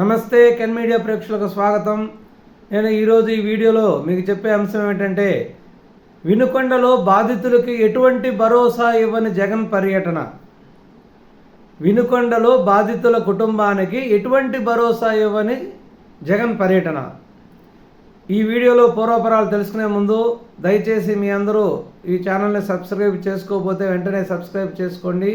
నమస్తే can media ప్రేక్షకులకు స్వాగతం. నేను ఈరోజు ఈ వీడియోలో మీకు చెప్పే అంశం ఏమిటంటే వినుకొండలో బాధితులకి ఎటువంటి భరోసా ఇవ్వని జగన్ పర్యటన. వినుకొండలో బాధితుల కుటుంబానికి ఎటువంటి భరోసా ఇవ్వని జగన్ పర్యటన. ఈ వీడియోలో పూర్వపరాలు తెలుసుకునే ముందు దయచేసి మీ అందరూ ఈ ఛానల్ని సబ్స్క్రైబ్ చేసుకోకపోతే వెంటనే సబ్స్క్రైబ్ చేసుకోండి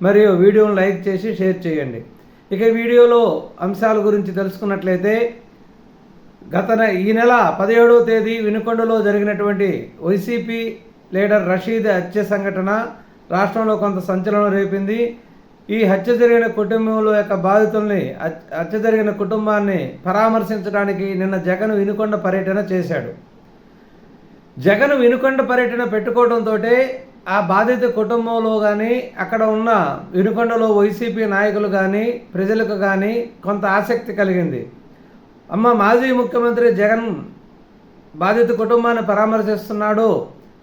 మరియు వీడియోను లైక్ చేసి షేర్ చేయండి. ఇక వీడియోలో అంశాల గురించి తెలుసుకున్నట్లయితే గత ఈ నెల పదిహేడవ తేదీ వినుకొండలో జరిగినటువంటి వైసీపీ లీడర్ రషీద్ హత్య సంఘటన రాష్ట్రంలో కొంత సంచలనం రేపింది. ఈ హత్య జరిగిన కుటుంబంలో యొక్క బాధితుల్ని హత్య జరిగిన కుటుంబాన్ని పరామర్శించడానికి నిన్న జగన్ వినుకొండ పర్యటన చేశాడు. జగన్ వినుకొండ పర్యటన పెట్టుకోవడంతో ఆ బాధిత కుటుంబంలో కానీ అక్కడ ఉన్న వినుకొండలో వైసీపీ నాయకులు కానీ ప్రజలకు కానీ కొంత ఆసక్తి కలిగింది. అమ్మ మాజీ ముఖ్యమంత్రి జగన్ బాధిత కుటుంబాన్ని పరామర్శిస్తున్నాడు.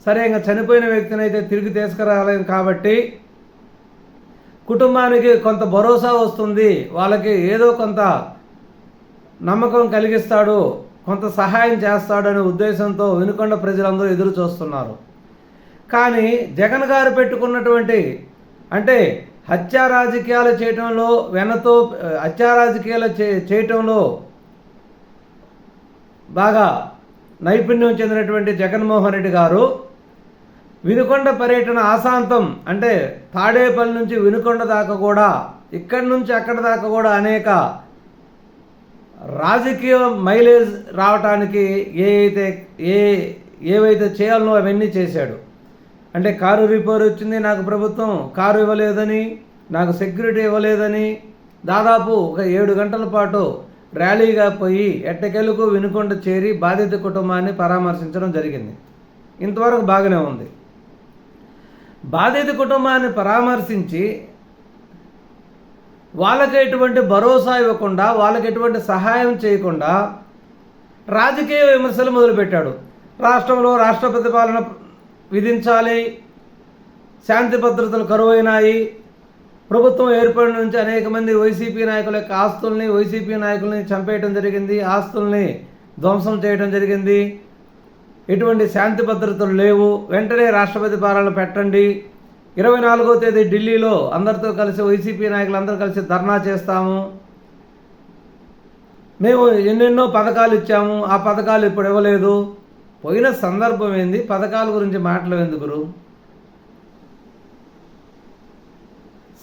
సరే ఇంకా చనిపోయిన వ్యక్తిని అయితే తిరిగి తీసుకురాలేం కాబట్టి కుటుంబానికి కొంత భరోసా వస్తుంది. వాళ్ళకి ఏదో కొంత నమ్మకం కలిగిస్తాడు. కొంత సహాయం చేస్తాడనే ఉద్దేశంతో వెనుకొండ ప్రజలందరూ ఎదురు చూస్తున్నారు కానీ జగన్ గారు పెట్టుకున్నటువంటి అంటే హత్యా రాజకీయాలు చేయటంలో వెనతో హత్యా రాజకీయాలు చే చేయటంలో బాగా నైపుణ్యం చెందినటువంటి జగన్మోహన్ రెడ్డి గారు వినుకొండ పర్యటన ఆశాంతం అంటే తాడేపల్లి నుంచి వినుకొండ దాకా కూడా ఇక్కడి నుంచి అక్కడ దాకా కూడా అనేక రాజకీయ మైలేజ్ రావటానికి ఏ అయితే ఏ ఏవైతే చేయాలనో అవన్నీ చేశాడు. అంటే కారు రిపేర్ వచ్చింది నాకు ప్రభుత్వం కారు ఇవ్వలేదని నాకు సెక్యూరిటీ ఇవ్వలేదని దాదాపు ఒక ఏడు గంటల పాటు ర్యాలీగా పోయి ఎట్టకెలకు వినుకొండ చేరి బాధిత కుటుంబాన్ని పరామర్శించడం జరిగింది. ఇంతవరకు బాగానే ఉంది. బాధిత కుటుంబాన్ని పరామర్శించి వాళ్ళకి ఎటువంటి భరోసా ఇవ్వకుండా వాళ్ళకి ఎటువంటి సహాయం చేయకుండా రాజకీయ విమర్శలు మొదలుపెట్టాడు. రాష్ట్రంలో రాష్ట్ర ప్రతిపాలన విధించాలి. శాంతి భద్రతలు కరువైనాయి. ప్రభుత్వం ఏర్పడిన నుంచి అనేక మంది వైసీపీ నాయకుల యొక్క ఆస్తుల్ని వైసీపీ నాయకుల్ని చంపేయటం జరిగింది. ఆస్తుల్ని ధ్వంసం చేయడం జరిగింది. ఎటువంటి శాంతి భద్రతలు లేవు. వెంటనే రాష్ట్రపతి పాలన పెట్టండి. ఇరవై నాలుగో తేదీ ఢిల్లీలో అందరితో కలిసి వైసీపీ నాయకులు అందరూ కలిసి ధర్నా చేస్తాము. మేము ఎన్నెన్నో పథకాలు ఇచ్చాము. ఆ పథకాలు ఇప్పుడు ఇవ్వలేదు. పోయిన సందర్భం ఏంది? పథకాల గురించి మాటలు ఎందుకు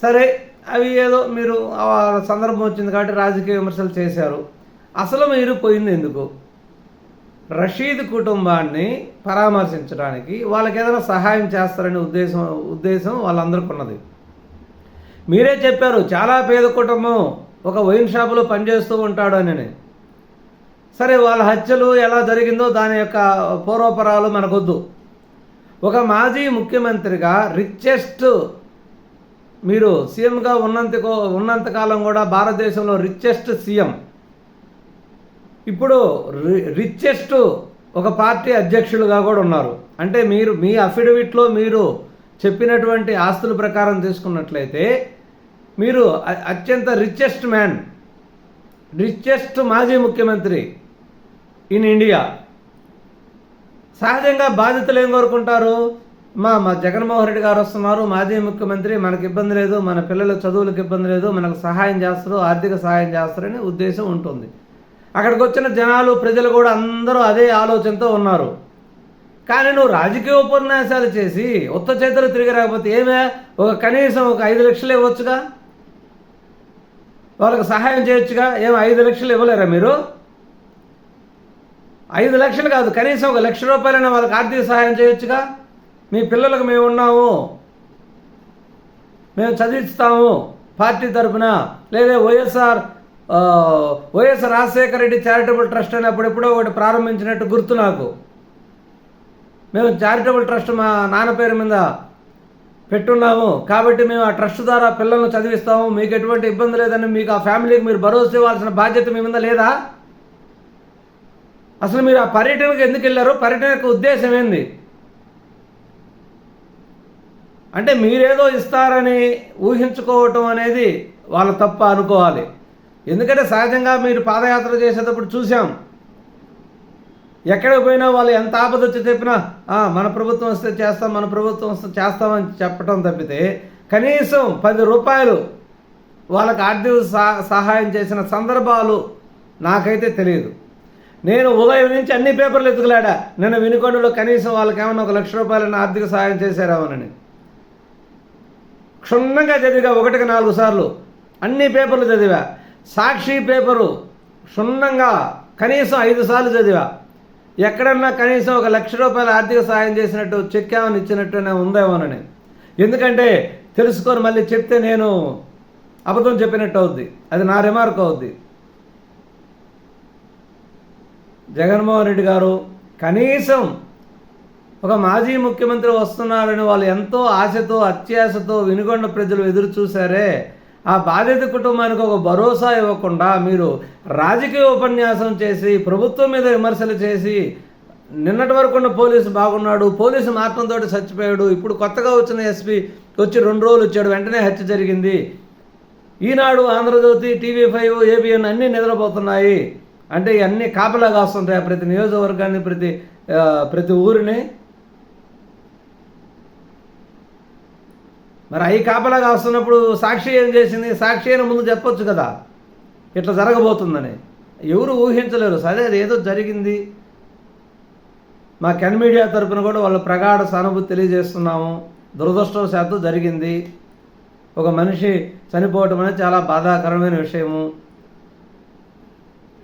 సరే అవి ఏదో మీరు సందర్భం వచ్చింది కాబట్టి రాజకీయ విమర్శలు చేశారు. అసలు మీరు పోయింది ఎందుకు? రషీద్ కుటుంబాన్ని పరామర్శించడానికి వాళ్ళకి ఏదైనా సహాయం చేస్తారనే ఉద్దేశం ఉద్దేశం వాళ్ళందరికీ ఉన్నది. మీరే చెప్పారు చాలా పేద కుటుంబం ఒక వైన్ షాపులో పనిచేస్తూ ఉంటాడు అని. సరే వాళ్ళ హత్యలు ఎలా జరిగిందో దాని యొక్క పూర్వపరాలు మనకొద్దు. ఒక మాజీ ముఖ్యమంత్రిగా రిచెస్ట్ మీరు సీఎంగా ఉన్నంత ఉన్నంతకాలం కూడా భారతదేశంలో రిచెస్ట్ సీఎం. ఇప్పుడు రి- రిచెస్ట్ ఒక పార్టీ అధ్యక్షులుగా కూడా ఉన్నారు. అంటే మీరు మీ అఫిడవిట్లో మీరు చెప్పినటువంటి ఆస్తుల ప్రకారం తీసుకున్నట్లయితే మీరు అత్యంత రిచెస్ట్ మ్యాన్ రిచెస్ట్ మాజీ ముఖ్యమంత్రి ఇన్ ఇండియా. సహజంగా బాధితులు ఏం కోరుకుంటారు? మా మా జగన్మోహన్ రెడ్డి గారు వస్తున్నారు. మాజీ ముఖ్యమంత్రి మనకి ఇబ్బంది లేదు. మన పిల్లల చదువులకు ఇబ్బంది లేదు. మనకు సహాయం చేస్తారు. ఆర్థిక సహాయం చేస్తారని ఉద్దేశం ఉంటుంది. అక్కడికి వచ్చిన జనాలు ప్రజలు కూడా అందరూ అదే ఆలోచనతో ఉన్నారు. కానీ నువ్వు రాజకీయ ఉపన్యాసాలు చేసి ఉత్త చేతులు తిరిగి రాకపోతే ఏమే? ఒక కనీసం ఒక ఐదు లక్షలు ఇవ్వచ్చుగా? వాళ్ళకి సహాయం చేయొచ్చుగా? ఏం ఐదు లక్షలు ఇవ్వలేరా మీరు? ఐదు లక్షలు కాదు కనీసం ఒక లక్ష రూపాయలైనా వాళ్ళకి ఆర్థిక సహాయం చేయొచ్చుగా? మీ పిల్లలకు మేము ఉన్నాము. మేము చదివిస్తాము పార్టీ తరఫున లేదా YSR YS Rajasekhara Reddy charitable trust అని అప్పుడెప్పుడో ఒకటి ప్రారంభించినట్టు గుర్తు నాకు. మేము చారిటబుల్ ట్రస్ట్ మా నాన్న పేరు మీద పెట్టున్నాము. కాబట్టి మేము ఆ ట్రస్ట్ ద్వారా పిల్లల్ని చదివిస్తాము. మీకు ఎటువంటి ఇబ్బంది లేదని మీకు ఆ ఫ్యామిలీకి మీరు భరోసా ఇవ్వాల్సిన బాధ్యత మీ మీద లేదా? అసలు మీరు ఆ పర్యటనకు ఎందుకు వెళ్ళారు? పర్యటనకు ఉద్దేశం ఏంది? అంటే మీరేదో ఇస్తారని ఊహించుకోవటం అనేది వాళ్ళ తప్ప అనుకోవాలి. ఎందుకంటే సహజంగా మీరు పాదయాత్ర చేసేటప్పుడు చూసాం ఎక్కడికి పోయినా వాళ్ళు ఎంత ఆపద వచ్చి చెప్పినా మన ప్రభుత్వం వస్తే చేస్తాం మన ప్రభుత్వం వస్తే చేస్తామని చెప్పటం తప్పితే కనీసం పది రూపాయలు వాళ్ళకి ఆర్థిక సహాయం చేసిన సందర్భాలు నాకైతే తెలియదు. నేను ఉదయం నుంచి అన్ని పేపర్లు ఎత్తుకులాడా? నేను వినుకొండలో కనీసం వాళ్ళకి ఏమన్నా ఒక లక్ష రూపాయలను ఆర్థిక సహాయం చేశారామనని క్షుణ్ణంగా చదివా ఒకటికి నాలుగు సార్లు. అన్ని పేపర్లు చదివా. సాక్షి పేపరు క్షుణ్ణంగా కనీసం ఐదు సార్లు చదివా. ఎక్కడన్నా కనీసం ఒక లక్ష రూపాయల ఆర్థిక సహాయం చేసినట్టు చెక్ ఏమని ఇచ్చినట్టునే ఉందేమోనని ఎందుకంటే తెలుసుకొని మళ్ళీ చెప్తే నేను అబద్ధం చెప్పినట్టు అవుద్ది. అది నా రిమార్క్ అవుద్ది. జగన్మోహన్ రెడ్డి గారు కనీసం ఒక మాజీ ముఖ్యమంత్రి వస్తున్నారని వాళ్ళు ఎంతో ఆశతో అత్యాశతో వినుగొండ ప్రజలు ఎదురు చూశారే. ఆ బాధిత కుటుంబానికి ఒక భరోసా ఇవ్వకుండా మీరు రాజకీయ ఉపన్యాసం చేసి ప్రభుత్వం మీద విమర్శలు చేసి నిన్నటి వరకు ఉన్న పోలీసు బాగున్నాడు పోలీసు మార్గంతో చచ్చిపోయాడు ఇప్పుడు కొత్తగా వచ్చిన ఎస్పీ వచ్చి రెండు రోజులు వచ్చాడు వెంటనే హత్య జరిగింది. Eenadu Andhrajyothi TV five ABN అన్నీ నిద్రపోతున్నాయి. అంటే ఇవన్నీ కాపలా కాస్తుంటాయి. ప్రతి నియోజకవర్గాన్ని ప్రతి ప్రతి ఊరిని. మరి అవి కాపలా కాస్తున్నప్పుడు సాక్షి ఏం చేసింది? సాక్షి అయిన ముందు చెప్పొచ్చు కదా. ఇట్లా జరగబోతుందని. ఎవరు ఊహించలేరు. సరే అది ఏదో జరిగింది. మా కెన్ మీడియా తరపున కూడా వాళ్ళ ప్రగాఢ సానుభూతి తెలియజేస్తున్నాము. దురదృష్టవశాత్తు జరిగింది. ఒక మనిషి చనిపోవటం అనేది చాలా బాధాకరమైన విషయము.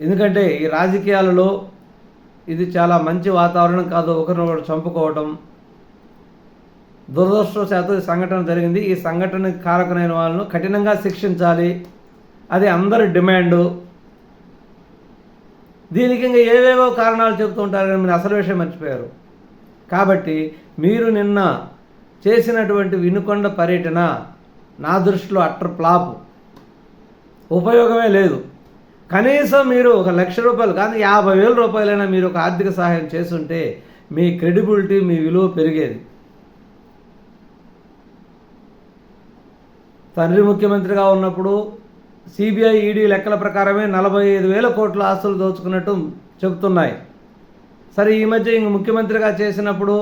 ఎందుకంటే ఈ రాజకీయాలలో ఇది చాలా మంచి వాతావరణం కాదు ఒకరినొకరు చంపుకోవటం. దురదృష్టవశాత్తు ఈ సంఘటన జరిగింది. ఈ సంఘటన కారకమైన వాళ్ళను కఠినంగా శిక్షించాలి. అది అందరి డిమాండు. దీనికి ఇంకా ఏవేవో కారణాలు చెబుతూ ఉంటారు కానీ మీరు అసలు విషయం మర్చిపోయారు. కాబట్టి మీరు నిన్న చేసినటువంటి వినుకొండ పర్యటన నా దృష్టిలో అట్టర్ ఫ్లాప్. ఉపయోగమే లేదు. కనీసం మీరు ఒక లక్ష రూపాయలు కానీ యాభై వేల రూపాయలైనా మీరు ఒక ఆర్థిక సహాయం చేస్తుంటే మీ క్రెడిబిలిటీ మీ విలువ పెరిగేది. తండ్రి ముఖ్యమంత్రిగా ఉన్నప్పుడు సిబిఐ ఈడీ లెక్కల ప్రకారమే నలభై ఐదు వేల కోట్ల ఆస్తులు దోచుకున్నట్టు చెబుతున్నాయి. సరే ఈ మధ్య ఇంక ముఖ్యమంత్రిగా చేసినప్పుడు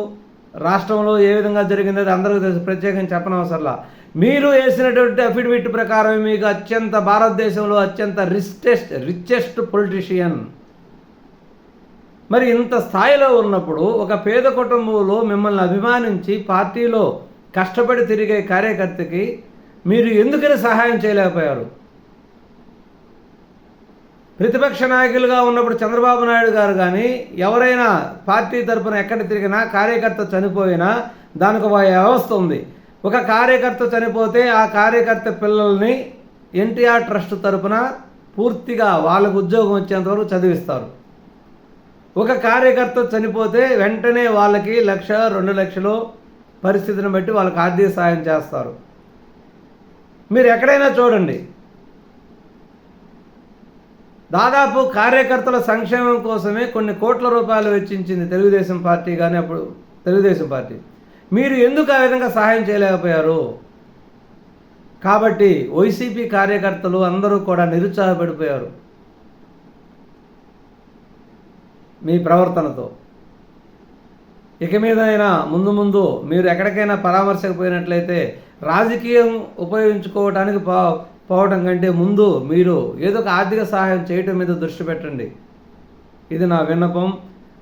రాష్ట్రంలో ఏ విధంగా జరిగిందో అది అందరికీ తెలుసు. ప్రత్యేకంగా చెప్పనవసరంలా మీరు వేసినటువంటి అఫిడవిట్ ప్రకారం మీకు అత్యంత భారతదేశంలో అత్యంత రిచెస్ట్ రిచెస్ట్ పొలిటీషియన్ మరి ఇంత స్థాయిలో ఉన్నప్పుడు ఒక పేద కుటుంబంలో మిమ్మల్ని అభిమానించి పార్టీలో కష్టపడి తిరిగే కార్యకర్తకి మీరు ఎందుకని సహాయం చేయలేకపోయారు? ప్రతిపక్ష నాయకులుగా ఉన్నప్పుడు చంద్రబాబు నాయుడు గారు కానీ ఎవరైనా పార్టీ తరపున ఎక్కడ తిరిగినా కార్యకర్త చనిపోయినా దానికి ఒక వ్యవస్థ ఉంది. ఒక కార్యకర్త చనిపోతే ఆ కార్యకర్త పిల్లల్ని ఎన్టీఆర్ ట్రస్ట్ తరపున పూర్తిగా వాళ్ళకు ఉద్యోగం వచ్చేంతవరకు చదివిస్తారు. ఒక కార్యకర్త చనిపోతే వెంటనే వాళ్ళకి లక్ష రెండు లక్షలు పరిస్థితిని బట్టి వాళ్ళకి ఆర్థిక సాయం చేస్తారు. మీరు ఎక్కడైనా చూడండి. దాదాపు కార్యకర్తల సంక్షేమం కోసమే కొన్ని కోట్ల రూపాయలు వెచ్చించింది తెలుగుదేశం పార్టీ కానీ అప్పుడు తెలుగుదేశం పార్టీ. మీరు ఎందుకు ఆ విధంగా సహాయం చేయలేకపోయారు? కాబట్టి వైసీపీ కార్యకర్తలు అందరూ కూడా నిరుత్సాహపడిపోయారు. మీ ప్రవర్తనతో. ఇక మీదైనా ముందు ముందు మీరు ఎక్కడికైనా పరామర్శకు పోయినట్లయితే రాజకీయం ఉపయోగించుకోవడానికి పోవడం కంటే ముందు మీరు ఏదో ఒక ఆర్థిక సహాయం చేయటం మీద దృష్టి పెట్టండి. ఇది నా విన్నపం.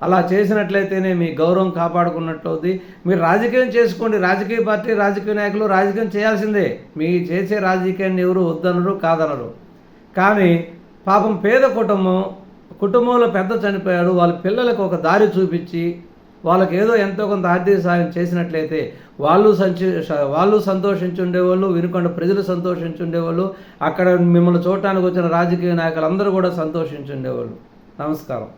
అలా చేసినట్లయితేనే మీ గౌరవం కాపాడుకున్నట్లవుతుంది మీరు రాజకీయం చేసుకోండి. రాజకీయ పార్టీ రాజకీయ నాయకులు రాజకీయం చేయాల్సిందే. మీ చేసే రాజకీయాన్ని ఎవరు వద్దనరు కాదనరు. కానీ పాపం పేద కుటుంబం కుటుంబంలో పెద్ద చనిపోయాడు. వాళ్ళ పిల్లలకు ఒక దారి చూపించి వాళ్ళకి ఏదో ఎంతో కొంత ఆర్థిక సహాయం చేసినట్లయితే వాళ్ళు సంచి వాళ్ళు సంతోషించి ఉండేవాళ్ళు వినుకొండ ప్రజలు సంతోషించి ఉండేవాళ్ళు అక్కడ మిమ్మల్ని చూడటానికి వచ్చిన రాజకీయ నాయకులు అందరూ కూడా సంతోషించుండేవాళ్ళు. నమస్కారం.